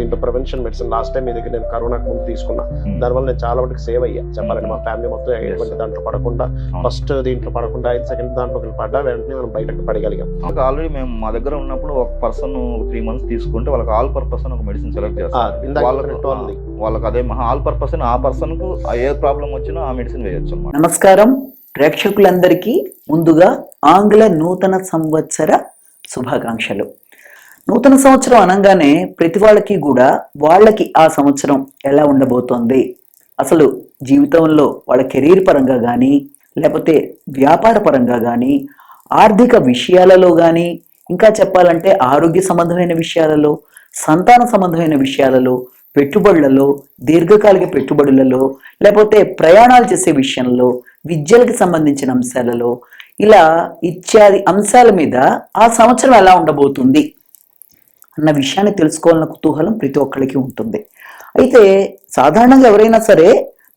దీంట్లో prevention medicine last time మీ దగ్గర నేను కరోనాకు ముందు తీసుకున్నా. దానివల్ల నేను చాలా వరకు సేవ్ అయ్యా. చెప్పాలంటే మా ఫ్యామిలీ మొత్తం ఎటువంటి దాంట్లో పడకుండా ఫస్ట్ దీంట్లో పడకుండా ఐదు సెకండ్ దాంట్లో పడ్డా వెంటనే మనం బయటకు పడగలిగాం. ఆల్రెడీ మేము మా దగ్గర ఉన్నప్పుడు ఒక పర్సన్ త్రీ మంత్స్ తీసుకుంటే వాళ్ళకి ఆల్ పర్పస్ ఒక మెడిసిన్ సెలెక్ట్ చేస్తారు. వాళ్ళకు చెప్పినట్టు ఉంది. వాళ్ళకి అదే ఆల్ పర్పస్ ఆ పర్సన్కు ఏ ప్రాబ్లం వచ్చినా ఆ మెడిసిన్ వేయొచ్చు నమస్కారం. ప్రేక్షకులందరికీ ముందుగా ఆంగ్ల నూతన సంవత్సర శుభాకాంక్షలు. నూతన సంవత్సరం అనగానే ప్రతి వాళ్ళకి కూడా వాళ్ళకి ఆ సంవత్సరం ఎలా ఉండబోతోంది? అసలు జీవితంలో వాళ్ళ కెరీర్ పరంగా కానీ లేకపోతే వ్యాపార పరంగా కానీ ఆర్థిక విషయాలలో కానీ ఇంకా చెప్పాలంటే ఆరోగ్య సంబంధమైన విషయాలలో సంతాన సంబంధమైన విషయాలలో పెట్టుబడులలో దీర్ఘకాలిక పెట్టుబడులలో లేకపోతే ప్రయాణాలు చేసే విషయంలో విద్యలకు సంబంధించిన అంశాలలో ఇలా ఇత్యాది అంశాల మీద ఆ సంవత్సరం ఎలా ఉండబోతుంది? అన్న విషయాన్ని తెలుసుకోవాలన్న కుతూహలం ప్రతి ఒక్కరికి ఉంటుంది. అయితే సాధారణంగా ఎవరైనా సరే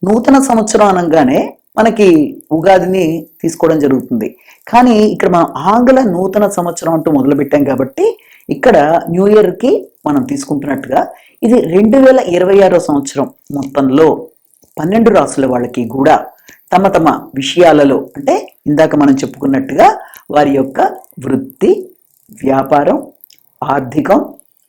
నూతన సంవత్సరం అనగానే మనకి ఉగాదిని తీసుకోవడం జరుగుతుంది. కానీ ఇక్కడ మనం ఆంగ్ల నూతన సంవత్సరం అంటూ మొదలుపెట్టాం కాబట్టి ఇక్కడ న్యూ ఇయర్కి మనం తీసుకుంటున్నట్టుగా ఇది రెండు వేల ఇరవై ఆరో సంవత్సరం మొత్తంలో పన్నెండు రాసుల వాళ్ళకి కూడా తమ తమ విషయాలలో అంటే ఇందాక మనం చెప్పుకున్నట్టుగా వారి యొక్క వృత్తి వ్యాపారం ఆర్థికం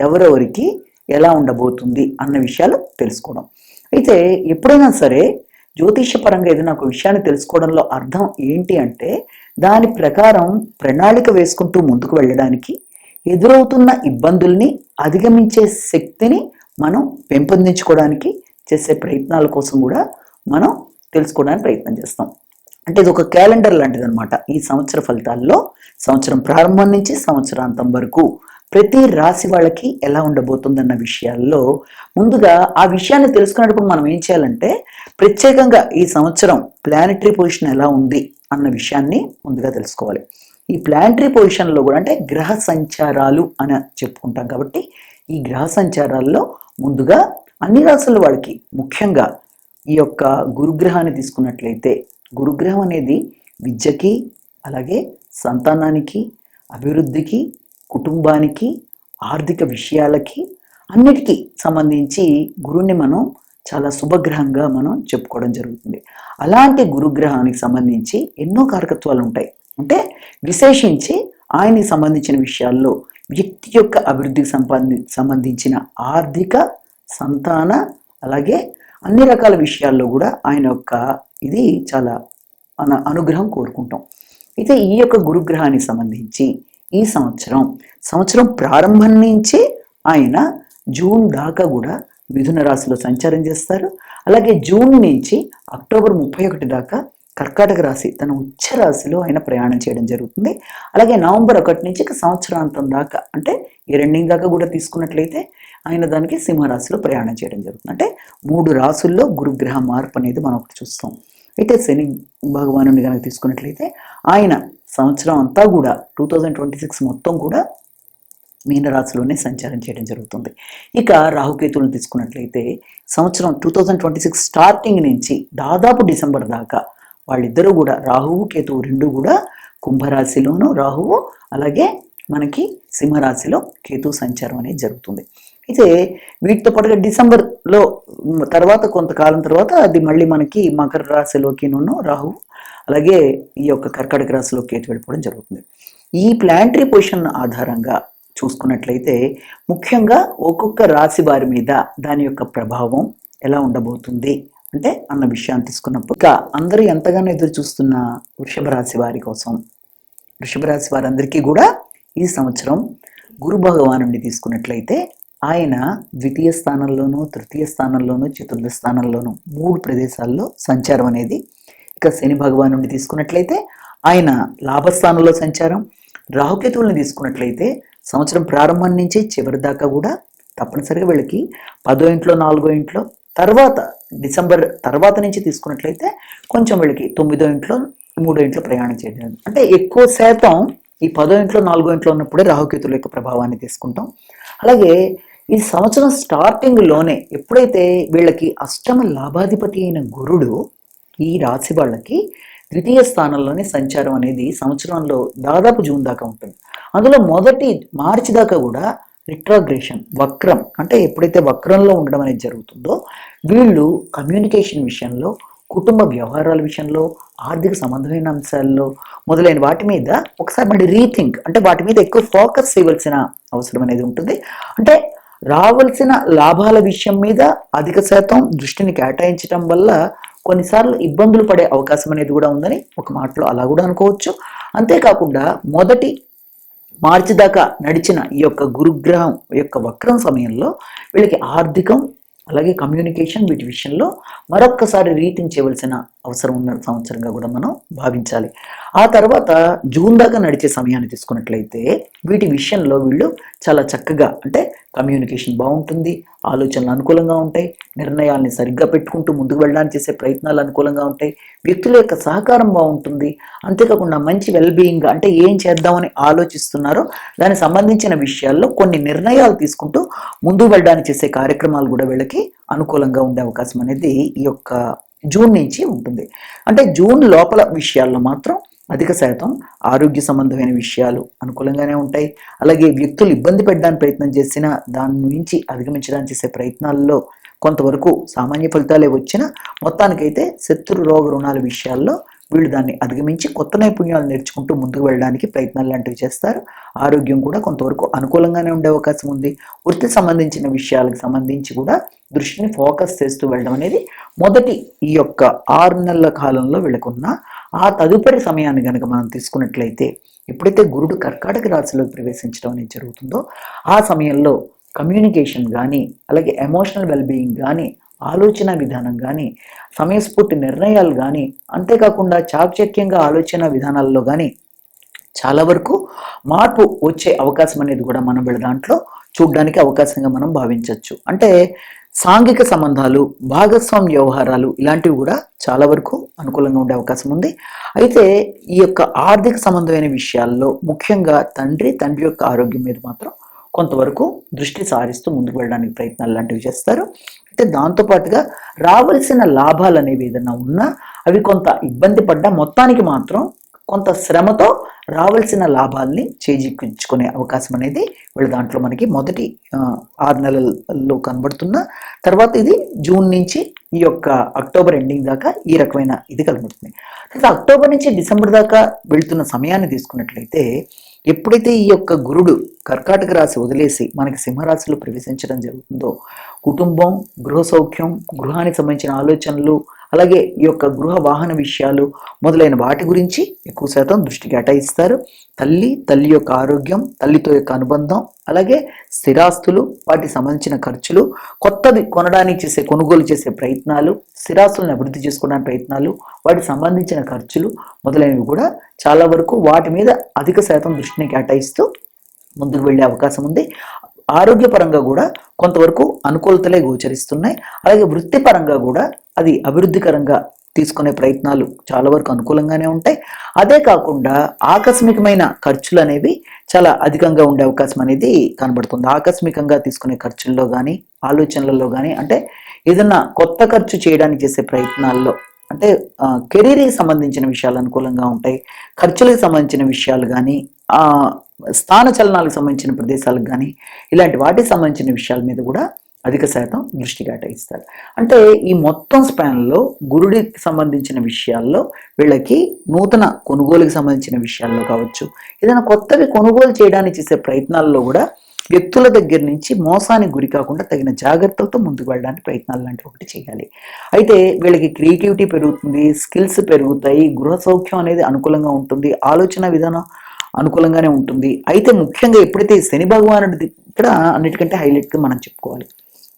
ఎవరెవరికి ఎలా ఉండబోతుంది అన్న విషయాలు తెలుసుకోవడం. అయితే ఎప్పుడైనా సరే జ్యోతిషపరంగా ఏదైనా ఒక విషయాన్ని తెలుసుకోవడంలో అర్థం ఏంటి అంటే దాని ప్రకారం ప్రణాళిక వేసుకుంటూ ముందుకు వెళ్ళడానికి ఎదురవుతున్న ఇబ్బందుల్ని అధిగమించే శక్తిని మనం పెంపొందించుకోవడానికి చేసే ప్రయత్నాల కోసం కూడా మనం తెలుసుకోవడానికి ప్రయత్నం చేస్తాం. అంటే ఇది ఒక క్యాలెండర్ లాంటిది అనమాట ఈ సంవత్సర ఫలితాల్లో సంవత్సరం ప్రారంభం నుంచి సంవత్సరాంతం వరకు ప్రతి రాశి వాళ్ళకి ఎలా ఉండబోతుందన్న విషయాల్లో ముందుగా ఆ విషయాన్ని తెలుసుకున్నప్పుడు మనం ఏం చేయాలంటే ప్రత్యేకంగా ఈ సంవత్సరం ప్లానటరీ పొజిషన్ ఎలా ఉంది అన్న విషయాన్ని ముందుగా తెలుసుకోవాలి. ఈ ప్లానటరీ పొజిషన్లో కూడా అంటే గ్రహ సంచారాలు అని చెప్పుకుంటాం కాబట్టి ఈ గ్రహ సంచారాల్లో ముందుగా అన్ని రాసుల వాళ్ళకి ముఖ్యంగా ఈ యొక్క గురుగ్రహాన్ని తీసుకున్నట్లయితే గురుగ్రహం అనేది విద్యకి అలాగే సంతానానికి అభివృద్ధికి కుటుంబానికి ఆర్థిక విషయాలకి అన్నిటికీ సంబంధించి గురువుని మనం చాలా శుభగ్రహంగా మనం చెప్పుకోవడం జరుగుతుంది. అలాంటి గురుగ్రహానికి సంబంధించి ఎన్నో కారకత్వాలు ఉంటాయి. అంటే విశేషించి ఆయనకి సంబంధించిన విషయాల్లో వ్యక్తి యొక్క అభివృద్ధికి సంబంధి సంబంధించిన ఆర్థిక సంతాన అలాగే అన్ని రకాల విషయాల్లో కూడా ఆయన యొక్క ఇది చాలా మన అనుగ్రహం కోరుకుంటాం. అయితే ఈ యొక్క గురుగ్రహానికి సంబంధించి ఈ సంవత్సరం. సంవత్సరం ప్రారంభం నుంచి ఆయన జూన్ దాకా కూడా మిథున రాశిలో సంచారం చేస్తారు. అలాగే జూన్ నుంచి అక్టోబర్ ముప్పై ఒకటి దాకా కర్కాటక రాశి తన ఉచ్చ రాశిలో ఆయన ప్రయాణం చేయడం జరుగుతుంది. అలాగే నవంబర్ ఒకటి నుంచి సంవత్సరాంతం దాకా అంటే ఈ రెండింగ్ దాకా కూడా తీసుకున్నట్లయితే ఆయన దానికి సింహరాశిలో ప్రయాణం చేయడం జరుగుతుంది. అంటే మూడు రాసుల్లో గురుగ్రహ మార్పు అనేది మనం ఒకటి చూస్తాం. అయితే శని భగవాను కనుక తీసుకున్నట్లయితే ఆయన సంవత్సరం అంతా కూడా టూ థౌజండ్ ట్వంటీ సిక్స్ మొత్తం కూడా మీనరాశిలోనే సంచారం చేయడం జరుగుతుంది. ఇక రాహుకేతులను తీసుకున్నట్లయితే సంవత్సరం two thousand twenty six starting నుంచి దాదాపు డిసెంబర్ దాకా వాళ్ళిద్దరూ కూడా రాహువు కేతువు రెండు కూడా కుంభరాశిలోను రాహువు అలాగే మనకి సింహరాశిలో కేతు సంచారం అనేది జరుగుతుంది. అయితే వీటితో పాటుగా డిసెంబర్లో తర్వాత కొంతకాలం తర్వాత అది మళ్ళీ మనకి మకర రాశిలోకిను రాహువు అలాగే ఈ యొక్క కర్కాటక రాశిలో కేతు వెళ్ళిపోవడం జరుగుతుంది. ఈ ప్లాంటరీ పొజిషన్ ఆధారంగా చూసుకున్నట్లయితే ముఖ్యంగా ఒక్కొక్క రాశి వారి మీద దాని యొక్క ప్రభావం ఎలా ఉండబోతుంది అంటే అన్న విషయాన్ని తీసుకున్నప్పుడు ఇక అందరూ ఎంతగానో ఎదురు చూస్తున్న వృషభ రాశి వారి కోసం వృషభ రాశి వారందరికీ కూడా ఈ సంవత్సరం గురు భగవానుడిని తీసుకున్నట్లయితే ఆయన ద్వితీయ స్థానంలోనూ తృతీయ స్థానంలోనూ చతుర్థ స్థానంలోనూ మూడు ప్రదేశాల్లో సంచారం అనేది ఇక శని భగవానుడిని తీసుకున్నట్లయితే ఆయన లాభస్థానంలో సంచారం రాహుకేతువుల్ని తీసుకున్నట్లయితే సంవత్సరం ప్రారంభం నుంచి చివరి దాకా కూడా తప్పనిసరిగా వీళ్ళకి పదో ఇంట్లో నాలుగో ఇంట్లో తర్వాత డిసెంబర్ తర్వాత నుంచి తీసుకున్నట్లయితే కొంచెం వీళ్ళకి తొమ్మిదో ఇంట్లో మూడో ఇంట్లో ప్రయాణం చేయడం అంటే ఎక్కువ శాతం ఈ పదో ఇంట్లో నాలుగో ఇంట్లో ఉన్నప్పుడే రాహుకేతుల యొక్క ప్రభావాన్ని తీసుకుంటాం. అలాగే ఈ సంవత్సరం స్టార్టింగ్లోనే ఎప్పుడైతే వీళ్ళకి అష్టమ లాభాధిపతి అయిన గురుడు ఈ రాశి వాళ్ళకి ద్వితీయ స్థానంలోనే సంచారం అనేది సంవత్సరంలో దాదాపు జూన్ దాకా ఉంటుంది. అందులో మొదటి మార్చి దాకా కూడా రిట్రాగ్రేషన్ వక్రం అంటే ఎప్పుడైతే వక్రంలో ఉండడం అనేది జరుగుతుందో వీళ్ళు కమ్యూనికేషన్ విషయంలో కుటుంబ వ్యవహారాల విషయంలో ఆర్థిక సంబంధమైన అంశాల్లో మొదలైన వాటి మీద ఒకసారి మళ్ళీ రీథింక్ అంటే వాటి మీద ఎక్కువ ఫోకస్ చేయవలసిన అవసరం అనేది ఉంటుంది. అంటే రావాల్సిన లాభాల విషయం మీద అధిక శాతం దృష్టిని కేటాయించడం వల్ల కొన్నిసార్లు ఇబ్బందులు పడే అవకాశం అనేది కూడా ఉందని ఒక మాటలో అలా కూడా అనుకోవచ్చు. అంతేకాకుండా మొదటి మార్చి దాకా నడిచిన ఈ యొక్క గురుగ్రహం యొక్క వక్రం సమయంలో వీళ్ళకి ఆర్థికం అలాగే కమ్యూనికేషన్ వీటి విషయంలో మరొక్కసారి రీతించవలసిన చేయవలసిన అవసరం ఉన్న సంవత్సరంగా కూడా మనం భావించాలి. ఆ తర్వాత జూన్ దాకా నడిచే సమయాన్ని తీసుకున్నట్లయితే వీటి విషయంలో వీళ్ళు చాలా చక్కగా అంటే కమ్యూనికేషన్ బాగుంటుంది ఆలోచనలు అనుకూలంగా ఉంటాయి నిర్ణయాల్ని సరిగ్గా పెట్టుకుంటూ ముందుకు వెళ్ళడానికి చేసే ప్రయత్నాలు అనుకూలంగా ఉంటాయి వ్యక్తుల యొక్క సహకారం బాగుంటుంది. అంతేకాకుండా మంచి వెల్బీయింగ్ అంటే ఏం చేద్దామని ఆలోచిస్తున్నారో దానికి సంబంధించిన విషయాల్లో కొన్ని నిర్ణయాలు తీసుకుంటూ ముందుకు వెళ్ళడానికి చేసే కార్యక్రమాలు కూడా వీళ్ళకి అనుకూలంగా ఉండే అవకాశం అనేది ఈ యొక్క జూన్ నుంచి ఉంటుంది. అంటే జూన్ లోపల విషయాల్లో మాత్రం అధిక శాతం ఆరోగ్య సంబంధమైన విషయాలు అనుకూలంగానే ఉంటాయి. అలాగే వ్యక్తులు ఇబ్బంది పెట్టడానికి ప్రయత్నం చేసినా దాని నుంచి అధిగమించడానికి చేసే ప్రయత్నాల్లో కొంతవరకు సామాన్య ఫలితాలే వచ్చినా మొత్తానికైతే శత్రు రోగ రుణాల విషయాల్లో వీళ్ళు దాన్ని అధిగమించి కొత్త నైపుణ్యాలు నేర్చుకుంటూ ముందుకు వెళ్ళడానికి ప్రయత్నాలు లాంటివి చేస్తారు. ఆరోగ్యం కూడా కొంతవరకు అనుకూలంగానే ఉండే అవకాశం ఉంది. వృత్తి సంబంధించిన విషయాలకు సంబంధించి కూడా దృష్టిని ఫోకస్ చేస్తూ వెళ్ళడం అనేది మొదటి ఈ యొక్క ఆరు నెలల కాలంలో వీళ్ళకున్న ఆ తదుపరి సమయాన్ని కనుక మనం తీసుకున్నట్లయితే ఎప్పుడైతే గురుడు కర్కాటక రాశిలోకి ప్రవేశించడం అనేది జరుగుతుందో ఆ సమయంలో కమ్యూనికేషన్ కానీ అలాగే ఎమోషనల్ వెల్బీయింగ్ కానీ ఆలోచన విధానం కానీ సమయస్ఫూర్తి నిర్ణయాలు కానీ అంతేకాకుండా చాకచక్యంగా ఆలోచన విధానాల్లో కానీ చాలా వరకు మార్పు వచ్చే అవకాశం అనేది కూడా మనం వీళ్ళ దాంట్లో చూడడానికి అవకాశంగా మనం భావించవచ్చు అంటే సాంఘిక సంబంధాలు భాగస్వామ్య వ్యవహారాలు ఇలాంటివి కూడా చాలా వరకు అనుకూలంగా ఉండే అవకాశం ఉంది. అయితే ఈ యొక్క ఆర్థిక సంబంధమైన విషయాల్లో ముఖ్యంగా తండ్రి తండ్రి యొక్క ఆరోగ్యం మీద మాత్రం కొంతవరకు దృష్టి సారిస్తూ ముందుకు వెళ్ళడానికి ప్రయత్నాలు లాంటివి చేస్తారు. అయితే దాంతోపాటుగా రావలసిన లాభాలు అనేవి ఏదైనా ఉన్నా అవి కొంత ఇబ్బంది పడ్డా మొత్తానికి మాత్రం కొంత శ్రమతో రావాల్సిన లాభాల్ని చేజిక్కించుకునే అవకాశం అనేది వీళ్ళ దాంట్లో మనకి మొదటి ఆరు నెలల్లో కనబడుతున్న తర్వాత ఇది జూన్ నుంచి ఈ యొక్క అక్టోబర్ ఎండింగ్ దాకా ఈ రకమైన ఇది కనబడుతుంది. తర్వాత అక్టోబర్ నుంచి డిసెంబర్ దాకా వెళ్తున్న సమయాన్ని తీసుకున్నట్లయితే ఎప్పుడైతే ఈ యొక్క గురుడు కర్కాటక రాశి వదిలేసి మనకి సింహరాశిలో ప్రవేశించడం జరుగుతుందో కుటుంబం గృహ సౌఖ్యం గృహానికి సంబంధించిన ఆలోచనలు అలాగే ఈ యొక్క గృహ వాహన విషయాలు మొదలైన వాటి గురించి ఎక్కువ శాతం దృష్టి కేటాయిస్తారు. తల్లి తల్లి యొక్క ఆరోగ్యం తల్లితో యొక్క అనుబంధం అలాగే స్థిరాస్తులు వాటికి సంబంధించిన ఖర్చులు కొత్తది కొనడానికి చేసే కొనుగోలు చేసే ప్రయత్నాలు స్థిరాస్తులను అభివృద్ధి చేసుకోవడానికి ప్రయత్నాలు వాటికి సంబంధించిన ఖర్చులు మొదలైనవి కూడా చాలా వరకు వాటి మీద అధిక శాతం దృష్టిని కేటాయిస్తూ ముందుకు వెళ్ళే అవకాశం ఉంది. ఆరోగ్యపరంగా కూడా కొంతవరకు అనుకూలతలే గోచరిస్తున్నాయి. అలాగే వృత్తిపరంగా కూడా అది అభివృద్ధికరంగా తీసుకునే ప్రయత్నాలు చాలా వరకు అనుకూలంగానే ఉంటాయి. అదే కాకుండా ఆకస్మికమైన ఖర్చులు అనేవి చాలా అధికంగా ఉండే అవకాశం అనేది కనబడుతుంది. ఆకస్మికంగా తీసుకునే ఖర్చుల్లో కానీ ఆలోచనలలో కానీ అంటే ఏదన్నా కొత్త ఖర్చు చేయడానికి చేసే ప్రయత్నాల్లో అంటే కెరీర్కి సంబంధించిన విషయాలు అనుకూలంగా ఉంటాయి. ఖర్చులకు సంబంధించిన విషయాలు కానీ స్థాన చలనాలకు సంబంధించిన ప్రదేశాలకు కానీ ఇలాంటి వాటికి సంబంధించిన విషయాల మీద కూడా అధిక శాతం దృష్టి కేటాయిస్తారు. అంటే ఈ మొత్తం స్పాన్లో గురుడికి సంబంధించిన విషయాల్లో వీళ్ళకి నూతన కొనుగోలుకి సంబంధించిన విషయాల్లో కావచ్చు ఏదైనా కొత్తవి కొనుగోలు చేయడానికి చేసే ప్రయత్నాల్లో కూడా వ్యక్తుల దగ్గర నుంచి మోసానికి గురి కాకుండా తగిన జాగ్రత్తలతో ముందుకు వెళ్ళడానికి ప్రయత్నాలు లాంటివి ఒకటి చేయాలి. అయితే వీళ్ళకి క్రియేటివిటీ పెరుగుతుంది స్కిల్స్ పెరుగుతాయి గృహ సౌఖ్యం అనేది అనుకూలంగా ఉంటుంది ఆలోచన విధానం అనుకూలంగానే ఉంటుంది. అయితే ముఖ్యంగా ఎప్పుడైతే శని భగవానుడి ఇక్కడ అన్నిటికంటే హైలైట్గా మనం చెప్పుకోవాలి.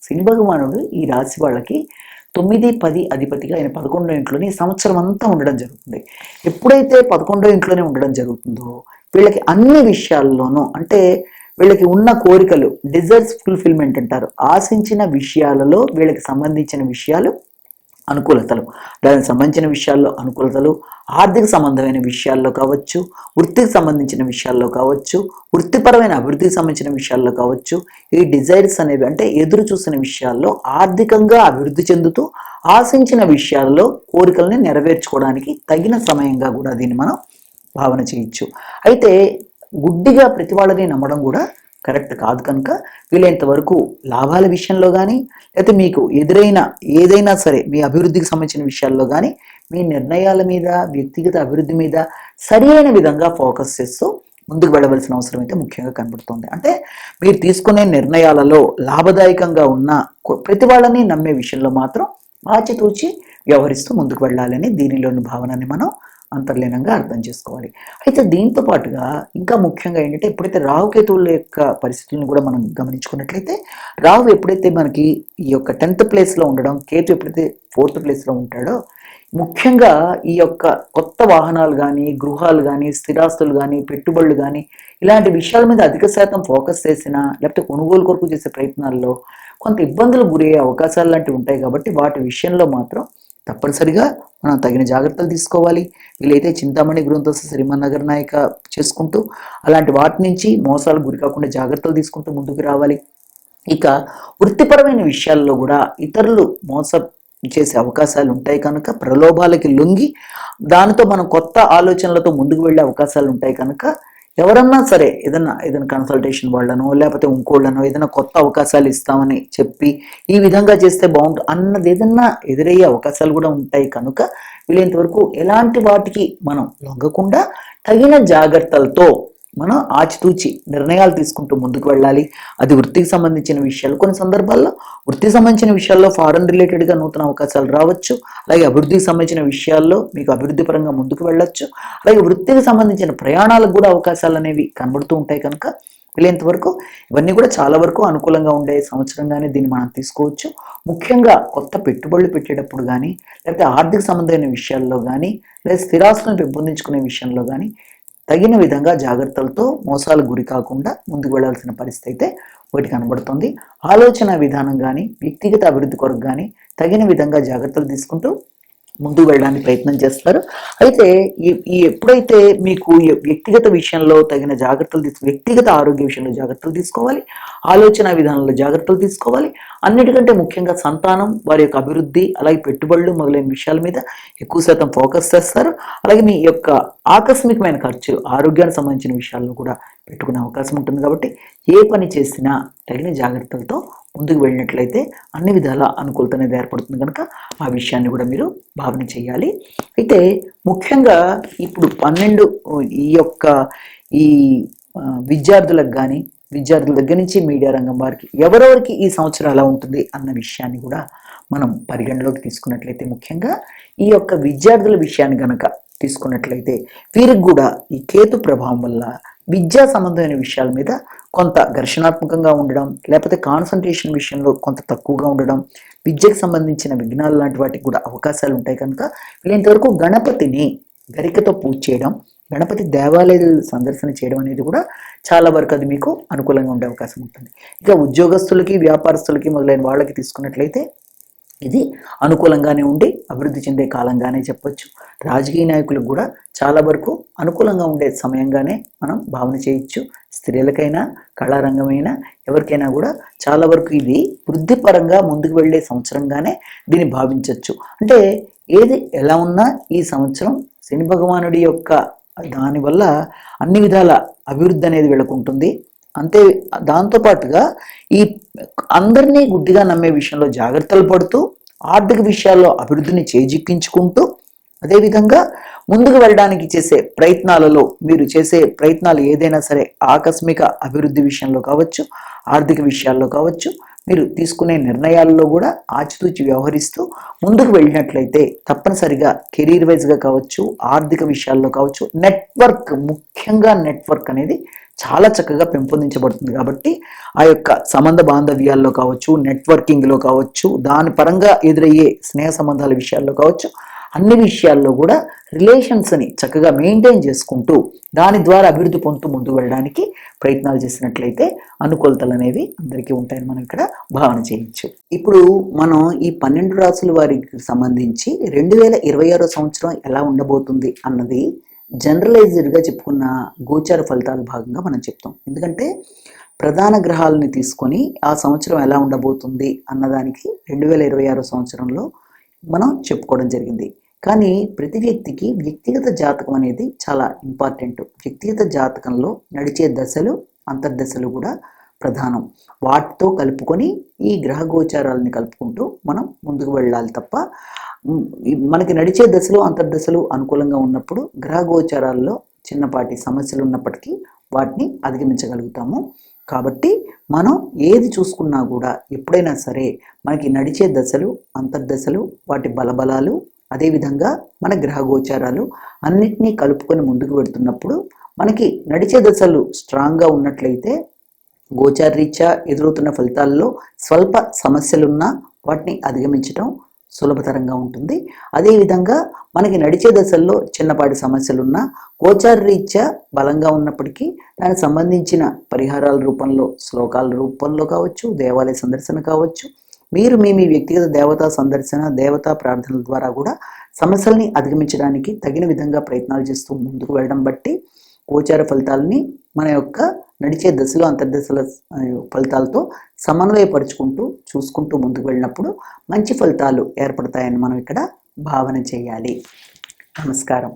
శని భగవానుడు ఈ రాశి వాళ్ళకి తొమ్మిది పది అధిపతిగా ఆయన పదకొండో ఇంట్లోనే సంవత్సరం అంతా ఉండడం జరుగుతుంది. ఎప్పుడైతే పదకొండో ఇంట్లోనే ఉండడం జరుగుతుందో వీళ్ళకి అన్ని విషయాల్లోనూ అంటే వీళ్ళకి ఉన్న కోరికలు డిజైర్స్ ఫుల్ఫిల్మెంట్ అంటారు. ఆశించిన విషయాలలో వీళ్ళకి సంబంధించిన విషయాలు అనుకూలతలు. దానికి సంబంధించిన విషయాల్లో అనుకూలతలు ఆర్థిక సంబంధమైన విషయాల్లో కావచ్చు వృత్తికి సంబంధించిన విషయాల్లో కావచ్చు వృత్తిపరమైన అభివృద్ధికి సంబంధించిన విషయాల్లో కావచ్చు ఈ డిజైర్స్ అనేవి అంటే ఎదురు చూసిన విషయాల్లో ఆర్థికంగా అభివృద్ధి చెందుతూ ఆశించిన విషయాల్లో కోరికల్ని నెరవేర్చుకోవడానికి తగిన సమయంగా కూడా దీన్ని మనం భావన చేయొచ్చు. అయితే గుడ్డిగా ప్రతి వాళ్ళని నమ్మడం కూడా కరెక్ట్ కాదు కనుక వీలైనంత వరకు లాభాల విషయంలో కానీ లేకపోతే మీకు ఎదురైన ఏదైనా సరే మీ అభివృద్ధికి సంబంధించిన విషయాల్లో కానీ మీ నిర్ణయాల మీద వ్యక్తిగత అభివృద్ధి మీద సరైన విధంగా ఫోకస్ చేస్తూ ముందుకు వెళ్ళవలసిన అవసరం అయితే ముఖ్యంగా కనబడుతుంది. అంటే మీరు తీసుకునే నిర్ణయాలలో లాభదాయకంగా ఉన్న ప్రతి వాళ్ళని నమ్మే విషయంలో మాత్రం ఆచితూచి వ్యవహరిస్తూ ముందుకు వెళ్ళాలని దీనిలోని భావనని మనం అంతర్లీనంగా అర్థం చేసుకోవాలి. అయితే దీంతో పాటుగా ఇంకా ముఖ్యంగా ఏంటంటే ఎప్పుడైతే రాహుకేతువుల యొక్క పరిస్థితులను కూడా మనం గమనించుకున్నట్లయితే రాహు ఎప్పుడైతే మనకి ఈ యొక్క టెన్త్ ప్లేస్లో ఉండడం కేతు ఎప్పుడైతే ఫోర్త్ ప్లేస్లో ఉంటాడో ముఖ్యంగా ఈ యొక్క కొత్త వాహనాలు కానీ గృహాలు కానీ స్థిరాస్తులు కానీ పెట్టుబడులు కానీ ఇలాంటి విషయాల మీద అధిక శాతం ఫోకస్ చేసినా లేకపోతే కొనుగోలు కొరకు చేసే ప్రయత్నాల్లో కొంత ఇబ్బందులు గురయ్యే అవకాశాలు లాంటివి ఉంటాయి కాబట్టి వాటి విషయంలో మాత్రం తప్పనిసరిగా మనం తగిన జాగ్రత్తలు తీసుకోవాలి. వీలైతే చింతామణి గృహంతో శ్రీమన్నగర్ నాయక చేసుకుంటూ అలాంటి వాటి నుంచి మోసాలు గురి కాకుండా జాగ్రత్తలు తీసుకుంటూ ముందుకు రావాలి. ఇక వృత్తిపరమైన విషయాల్లో కూడా ఇతరులు మోస చేసే అవకాశాలు ఉంటాయి కనుక ప్రలోభాలకి లొంగి దానితో మనం కొత్త ఆలోచనలతో ముందుకు వెళ్ళే అవకాశాలు ఉంటాయి కనుక ఎవరన్నా సరే ఏదన్నా ఏదైనా కన్సల్టేషన్ వాళ్ళనో లేకపోతే ఇంకోళ్ళనో ఏదైనా కొత్త అవకాశాలు ఇస్తామని చెప్పి ఈ విధంగా చేస్తే బాగుంటుంది అన్నది ఏదన్నా ఎదురయ్యే అవకాశాలు కూడా ఉంటాయి కనుక వీలైనంత వరకు ఎలాంటి వాటికి మనం లొంగకుండా తగిన జాగ్రత్తలతో మనం ఆచితూచి నిర్ణయాలు తీసుకుంటూ ముందుకు వెళ్ళాలి. అది వృత్తికి సంబంధించిన విషయాలు. కొన్ని సందర్భాల్లో వృత్తికి సంబంధించిన విషయాల్లో ఫారెన్ రిలేటెడ్గా నూతన అవకాశాలు రావచ్చు. అలాగే అభివృద్ధికి సంబంధించిన విషయాల్లో మీకు అభివృద్ధి పరంగా ముందుకు వెళ్ళొచ్చు. అలాగే వృత్తికి సంబంధించిన ప్రయాణాలకు కూడా అవకాశాలు అనేవి కనబడుతూ ఉంటాయి కనుక వీలైనంత వరకు ఇవన్నీ కూడా చాలా వరకు అనుకూలంగా ఉండే సంవత్సరంగానే దీన్ని మనం తీసుకోవచ్చు. ముఖ్యంగా కొత్త పెట్టుబడులు పెట్టేటప్పుడు కానీ లేకపోతే ఆర్థిక సంబంధమైన విషయాల్లో కానీ లేదా స్థిరాస్తులను పెంపొందించుకునే విషయంలో కానీ తగిన విధంగా జాగ్రత్తలతో మోసాలకు గురి కాకుండా ముందుకు వెళ్ళాల్సిన పరిస్థితి అయితే ఒకటి కనబడుతుంది. ఆలోచన విధానం కానీ వ్యక్తిగత అభివృద్ధి కొరకు కానీ తగిన విధంగా జాగ్రత్తలు తీసుకుంటూ ముందుకు వెళ్ళడానికి ప్రయత్నం చేస్తారు. అయితే ఈ ఎప్పుడైతే మీకు వ్యక్తిగత విషయంలో తగిన జాగ్రత్తలు తీసు వ్యక్తిగత ఆరోగ్య విషయంలో జాగ్రత్తలు తీసుకోవాలి ఆలోచన విధానంలో జాగ్రత్తలు తీసుకోవాలి అన్నిటికంటే ముఖ్యంగా సంతానం వారి యొక్క అభివృద్ధి అలాగే పెట్టుబడులు మొదలైన విషయాల మీద ఎక్కువ శాతం ఫోకస్ చేస్తారు. అలాగే మీ యొక్క ఆకస్మికమైన ఖర్చు ఆరోగ్యానికి సంబంధించిన విషయాల్లో కూడా పెట్టుకునే అవకాశం ఉంటుంది కాబట్టి ఏ పని చేసినా తగిన జాగ్రత్తలతో ముందుకు వెళ్ళినట్లయితే అన్ని విధాల అనుకూలత అనేది ఏర్పడుతుంది కనుక ఆ విషయాన్ని కూడా మీరు భావన చేయాలి. అయితే ముఖ్యంగా ఇప్పుడు పన్నెండు ఈ యొక్క ఈ విద్యార్థులకు కానీ విద్యార్థుల దగ్గర నుంచి మీడియా రంగం వారికి ఎవరెవరికి ఈ సంవత్సరం ఎలా ఉంటుంది అన్న విషయాన్ని కూడా మనం పరిగణలోకి తీసుకున్నట్లయితే ముఖ్యంగా ఈ యొక్క విద్యార్థుల విషయాన్ని గనక తీసుకున్నట్లయితే వీరికి కూడా ఈ కేతు ప్రభావం వల్ల విద్యా సంబంధమైన విషయాల మీద కొంత ఘర్షణాత్మకంగా ఉండడం లేకపోతే కాన్సన్ట్రేషన్ విషయంలో కొంత తక్కువగా ఉండడం విద్యకు సంబంధించిన విఘ్నాలు లాంటి వాటికి కూడా అవకాశాలు ఉంటాయి కనుక వీళ్ళంతవరకు గణపతిని గరికతో పూజ చేయడం గణపతి దేవాలయాలు సందర్శన చేయడం అనేది కూడా చాలా వరకు అది మీకు అనుకూలంగా ఉండే అవకాశం ఉంటుంది. ఇక ఉద్యోగస్తులకి వ్యాపారస్తులకి మొదలైన వాళ్ళకి తీసుకున్నట్లయితే ఇది అనుకూలంగానే ఉండి అభివృద్ధి చెందే కాలంగానే చెప్పొచ్చు. రాజకీయ నాయకులకు కూడా చాలా వరకు అనుకూలంగా ఉండే సమయంగానే మనం భావన చేయొచ్చు. స్త్రీలకైనా కళారంగమైనా ఎవరికైనా కూడా చాలా వరకు ఇది వృద్ధిపరంగా ముందుకు వెళ్ళే సంవత్సరంగానే దీన్ని భావించవచ్చు అంటే ఏది ఎలా ఉన్నా ఈ సంవత్సరం శని భగవానుడి యొక్క దానివల్ల అన్ని విధాల అభివృద్ధి అనేది వీళ్ళకు ఉంటుంది. అంతే దాంతోపాటుగా ఈ అందరినీ గుడ్డిగా నమ్మే విషయంలో జాగ్రత్తలు పడుతూ ఆర్థిక విషయాల్లో అభివృద్ధిని చేజిక్కించుకుంటూ అదేవిధంగా ముందుకు వెళ్ళడానికి చేసే ప్రయత్నాలలో మీరు చేసే ప్రయత్నాలు ఏదైనా సరే ఆకస్మిక అభివృద్ధి విషయంలో కావచ్చు ఆర్థిక విషయాల్లో కావచ్చు మీరు తీసుకునే నిర్ణయాల్లో కూడా ఆచితూచి వ్యవహరిస్తూ ముందుకు వెళ్ళినట్లయితే తప్పనిసరిగా కెరీర్ వైజ్గా కావచ్చు ఆర్థిక విషయాల్లో కావచ్చు నెట్వర్క్ ముఖ్యంగా నెట్వర్క్ అనేది చాలా చక్కగా పెంపొందించబడుతుంది కాబట్టి ఆ యొక్క సంబంధ బాంధవ్యాల్లో కావచ్చు నెట్వర్కింగ్లో కావచ్చు దాని పరంగా ఎదురయ్యే స్నేహ సంబంధాల విషయాల్లో కావచ్చు అన్ని విషయాల్లో కూడా రిలేషన్స్ని చక్కగా మెయింటైన్ చేసుకుంటూ దాని ద్వారా అభివృద్ధి పొందుతూ ముందుకు వెళ్ళడానికి ప్రయత్నాలు చేసినట్లయితే అనుకూలతలు అనేవి అందరికీ ఉంటాయని మనం ఇక్కడ భావన చేయొచ్చు. ఇప్పుడు మనం ఈ పన్నెండు రాసుల వారికి సంబంధించి రెండు వేల ఇరవై ఆరో సంవత్సరం ఎలా ఉండబోతుంది అన్నది జనరలైజ్డ్గా చెప్పుకున్న గోచార ఫలితాల భాగంగా మనం చెప్తాం. ఎందుకంటే ప్రధాన గ్రహాలని తీసుకొని ఆ సంవత్సరం ఎలా ఉండబోతుంది అన్నదానికి రెండు వేల ఇరవై ఆరో సంవత్సరంలో మనం చెప్పుకోవడం జరిగింది. కానీ ప్రతి వ్యక్తికి వ్యక్తిగత జాతకం అనేది చాలా ఇంపార్టెంట్. వ్యక్తిగత జాతకంలో నడిచే దశలు అంతర్దశలు కూడా ప్రధానం. వాటితో కలుపుకొని ఈ గ్రహ గోచారాలని కలుపుకుంటూ మనం ముందుకు వెళ్ళాలి తప్ప మనకి నడిచే దశలు అంతర్దశలు అనుకూలంగా ఉన్నప్పుడు గ్రహ గోచారాల్లో చిన్నపాటి సమస్యలు ఉన్నప్పటికీ వాటిని అధిగమించగలుగుతాము. కాబట్టి మనం ఏది చూసుకున్నా కూడా ఎప్పుడైనా సరే మనకి నడిచే దశలు అంతర్దశలు వాటి బలబలాలు అదేవిధంగా మన గ్రహ గోచారాలు అన్నిటినీ కలుపుకొని ముందుకు వెడుతున్నప్పుడు మనకి నడిచే దశలు స్ట్రాంగ్గా ఉన్నట్లయితే గోచారీత్యా ఎదురవుతున్న ఫలితాల్లో స్వల్ప సమస్యలున్నా వాటిని అధిగమించడం సులభతరంగా ఉంటుంది. అదేవిధంగా మనకి నడిచే దశల్లో చిన్నపాటి సమస్యలున్నా గోచార రీత్యా బలంగా ఉన్నప్పటికీ దానికి సంబంధించిన పరిహారాల రూపంలో శ్లోకాల రూపంలో కావచ్చు దేవాలయ సందర్శన కావచ్చు మీరు మీ మీ వ్యక్తిగత దేవతా సందర్శన దేవతా ప్రార్థనల ద్వారా కూడా సమస్యల్ని అధిగమించడానికి తగిన విధంగా ప్రయత్నాలు చేస్తూ ముందుకు వెళ్ళడం బట్టి గోచార ఫలితాలని మన యొక్క నడిచే దశలో అంతర్దశల ఫలితాలతో సమన్వయపరుచుకుంటూ చూసుకుంటూ ముందుకు వెళ్ళినప్పుడు మంచి ఫలితాలు ఏర్పడతాయని మనం ఇక్కడ భావన చేయాలి. నమస్కారం.